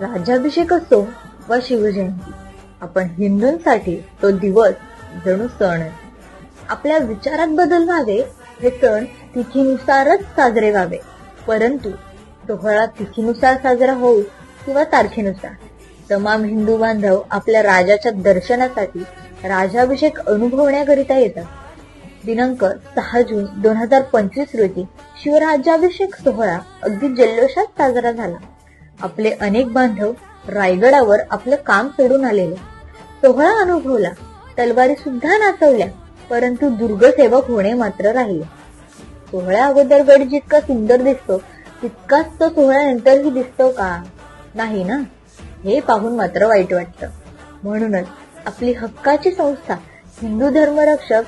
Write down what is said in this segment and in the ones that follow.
राज्याभिषेक असो वा शिवजयंती आपण हिंदूंसाठी तो दिवस जणू सण आहे. आपल्या विचारात बदल व्हावे हे सण तिथीनुसारच साजरे व्हावे. परंतु सोहळा तिथीनुसार साजरा होऊ किंवा तारखेनुसार तमाम हिंदू बांधव आपल्या राजाच्या दर्शनासाठी राजाभिषेक अनुभवण्याकरिता येतात. दिनांक सहा जून दोन हजार पंचवीस रोजी शिवराज्याभिषेक सोहळा अगदी जल्लोषात साजरा झाला. आपले अनेक बांधव रायगडावर आपलं काम सोडून आलेले. सोहळा अनुभवला. तलवारी सुद्धा नाचवल्या परंतु दुर्गसेवक होणे मात्र राहिले. सोहळ्या अगोदर गड जितका सुंदर दिसतो तितकाच तो सोहळ्यानंतरही दिसतो का? नाही ना? हे पाहून मात्र वाईट वाटतं. म्हणूनच आपली हक्काची संस्था हिंदू धर्मरक्षक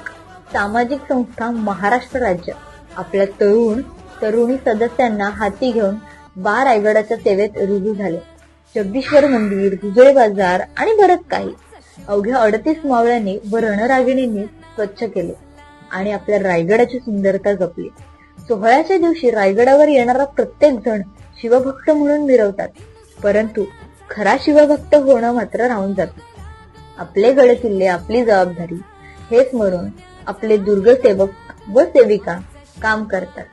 सामाजिक संस्था महाराष्ट्र राज्य आपल्या तरुण तरुणी सदस्यांना हाती घेऊन बा रायगडाच्या सेवेत रुजू झाले. जगदीश्वर मंदिर गुजळे बाजार आणि बरंच काही. अवघ्या अडतीस मावळ्यांनी व रणरागिणींनी स्वच्छ केले आणि आपल्या रायगडाची सुंदरता जपली. सोहळ्याच्या दिवशी रायगडावर येणारा प्रत्येक जण शिवभक्त म्हणून मिरवतात. परंतु खरा शिवभक्त होणं मात्र राहून जात. आपले गड किल्ले आपली जबाबदारी हे स्मरून आपले दुर्गसेवक व सेविका काम करतात.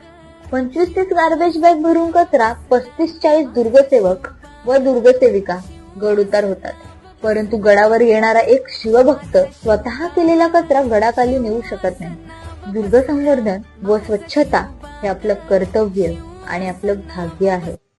पंचवीस तीस गार्बेज बॅग भरून कचरा पस्तीस चाळीस दुर्गसेवक व दुर्गसेविका गड उतार होतात. परंतु गडावर येणारा एक शिवभक्त स्वतः केलेला कचरा गडाखाली नेऊ शकत नाही. दुर्ग संवर्धन व स्वच्छता हे आपलं कर्तव्य आणि आपलं भाग्य आहे.